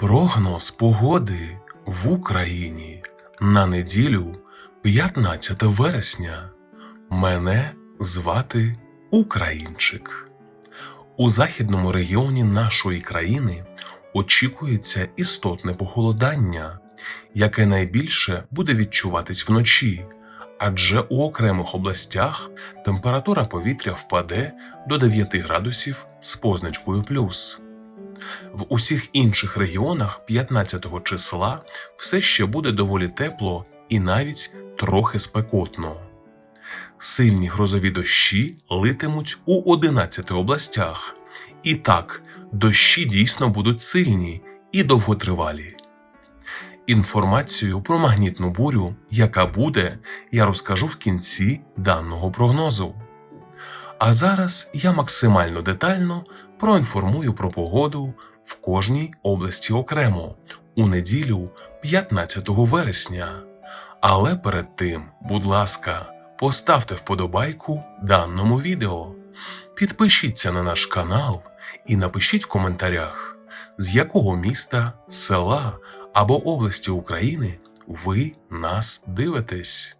Прогноз погоди в Україні на неділю 15 вересня. Мене звати Українчик. У західному регіоні нашої країни очікується істотне похолодання, яке найбільше буде відчуватись вночі, адже у окремих областях температура повітря впаде до 9 градусів з позначкою плюс. В усіх інших регіонах 15 числа все ще буде доволі тепло і навіть трохи спекотно. Сильні грозові дощі литимуть у 11 областях. І так, дощі дійсно будуть сильні і довготривалі. Інформацію про магнітну бурю, яка буде, я розкажу в кінці даного прогнозу. А зараз я максимально детально проінформую про погоду в кожній області окремо у неділю 15 вересня. Але перед тим, будь ласка, поставте вподобайку даному відео, підпишіться на наш канал і напишіть в коментарях, з якого міста, села або області України ви нас дивитесь.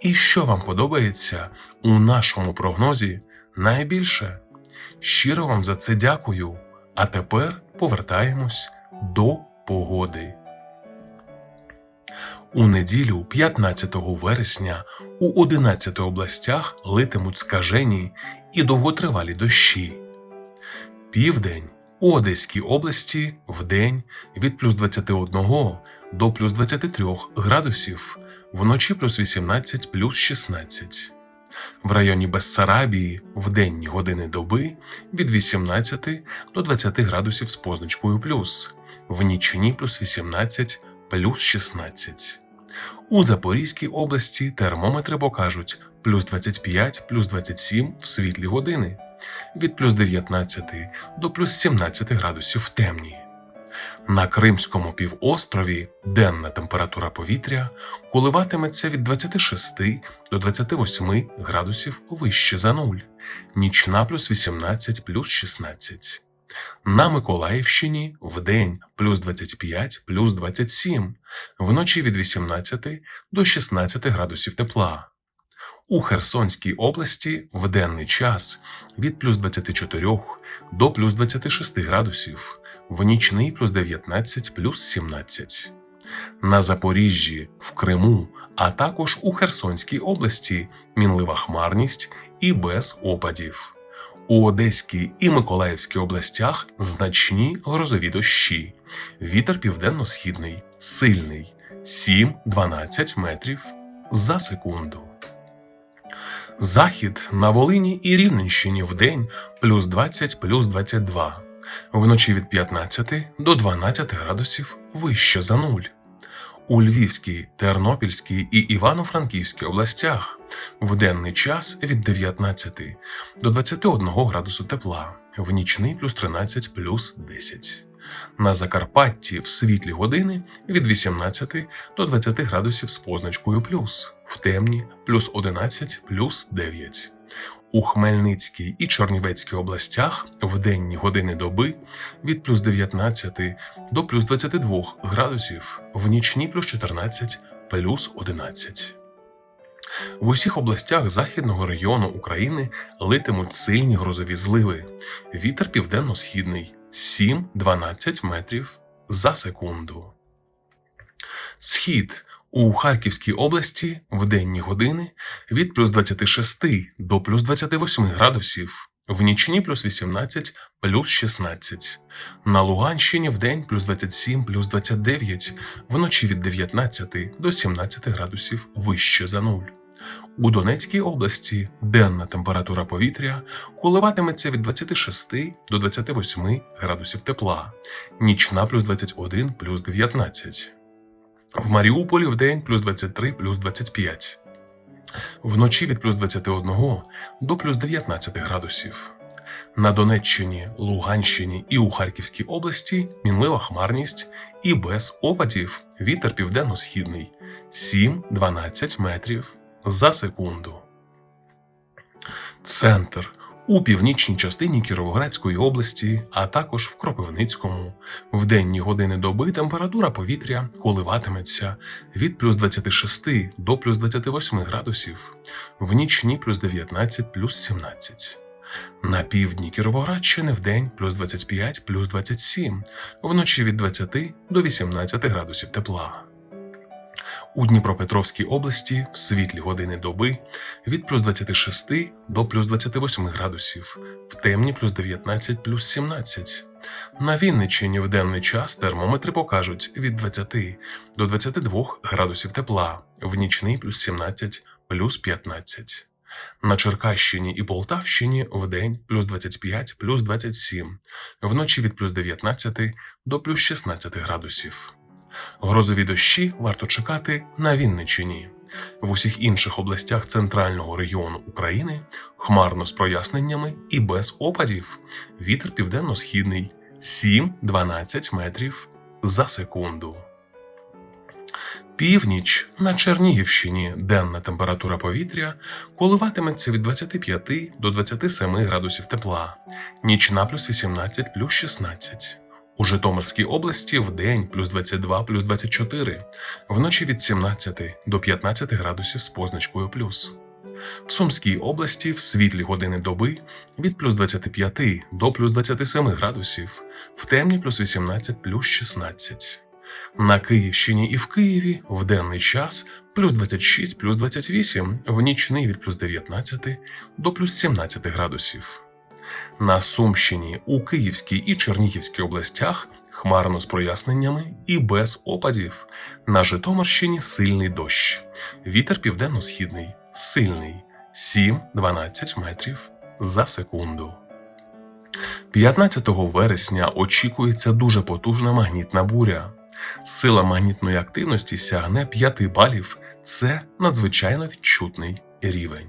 і що вам подобається у нашому прогнозі найбільше. Щиро вам за це дякую. А тепер повертаємось до погоди. У неділю, 15 вересня, у 11 областях литимуть скажені і довготривалі дощі. Південь у Одеській області вдень від плюс 21 до плюс 23 градусів, вночі плюс 18 плюс 16. В районі Бессарабії в денні години доби від 18 до 20 градусів з позначкою плюс, в нічні плюс 18 плюс 16. У Запорізькій області термометри покажуть плюс 25 плюс 27 в світлі години, від плюс 19 до плюс 17 градусів в темні. На Кримському півострові денна температура повітря коливатиметься від 26 до 28 градусів вище за нуль, нічна плюс 18 плюс 16. На Миколаївщині вдень плюс 25 плюс 27, вночі від 18 до 16 градусів тепла. У Херсонській області в денний час від плюс 24 до плюс 26 градусів, в нічний плюс 19 плюс 17. На Запоріжжі, в Криму, а також у Херсонській області мінлива хмарність і без опадів. У Одеській і Миколаївській областях значні грозові дощі. Вітер південно-східний, сильний 7-12 метрів за секунду. Захід на Волині і Рівненщині вдень плюс 20 плюс 22, вночі від 15 до 12 градусів вище за нуль. У Львівській, Тернопільській і Івано-Франківській областях в денний час від 19 до 21 градусу тепла, в нічний плюс 13 плюс 10. На Закарпатті в світлі години від 18 до 20 градусів з позначкою плюс, в темні плюс 11 плюс 9. У Хмельницькій і Чорнівецькій областях в денні години доби від плюс 19 до плюс 22 градусів, в нічні плюс 14 плюс 11. В усіх областях західного регіону України литимуть сильні грозові зливи. Вітер південно-східний 7-12 метрів за секунду. Схід у Харківській області в денні години від плюс 26 до плюс 28 градусів, в нічні плюс 18 плюс 16. На Луганщині в день плюс 27 плюс 29, вночі від 19 до 17 градусів вище за нуль. У Донецькій області денна температура повітря коливатиметься від 26 до 28 градусів тепла, нічна плюс 21 плюс 19. В Маріуполі в день плюс 23 плюс 25. Вночі від плюс 21 до плюс 19 градусів. На Донеччині, Луганщині і у Харківській області мінлива хмарність і без опадів вітер південно-східний 7-12 метрів за секунду. Центр у північній частині Кіровоградської області, а також в Кропивницькому. В денні години доби температура повітря коливатиметься від плюс 26 до плюс 28 градусів, в нічні плюс 19 плюс 17. На півдні Кіровоградщини в день плюс 25 плюс 27, вночі від 20 до 18 градусів тепла. У Дніпропетровській області в світлі години доби від плюс 26 до плюс 28 градусів, в темні плюс 19 плюс 17. На Вінниччині в денний час термометри покажуть від 20 до 22 градусів тепла, в нічний плюс 17 плюс 15. На Черкащині і Полтавщині в день плюс 25 плюс 27, вночі від плюс 19 до плюс 16 градусів. Грозові дощі варто чекати на Вінниччині. В усіх інших областях центрального регіону України хмарно з проясненнями і без опадів. Вітер південно-східний 7-12 метрів за секунду. Північ на Чернігівщині денна температура повітря коливатиметься від 25 до 27 градусів тепла, нічна плюс 18 плюс 16. У Житомирській області в день плюс 22 плюс 24, вночі від 17 до 15 градусів з позначкою плюс. В Сумській області в світлі години доби від плюс 25 до плюс 27 градусів, в темні плюс 18 плюс 16. На Київщині і в Києві в денний час плюс 26 плюс 28, в нічний від плюс 19 до плюс 17 градусів. На Сумщині, у Київській і Чернігівській областях хмарно з проясненнями і без опадів. На Житомирщині сильний дощ. Вітер південно-східний, сильний 7-12 метрів за секунду. 15 вересня очікується дуже потужна магнітна буря. Сила магнітної активності сягне 5 балів. Це надзвичайно відчутний рівень.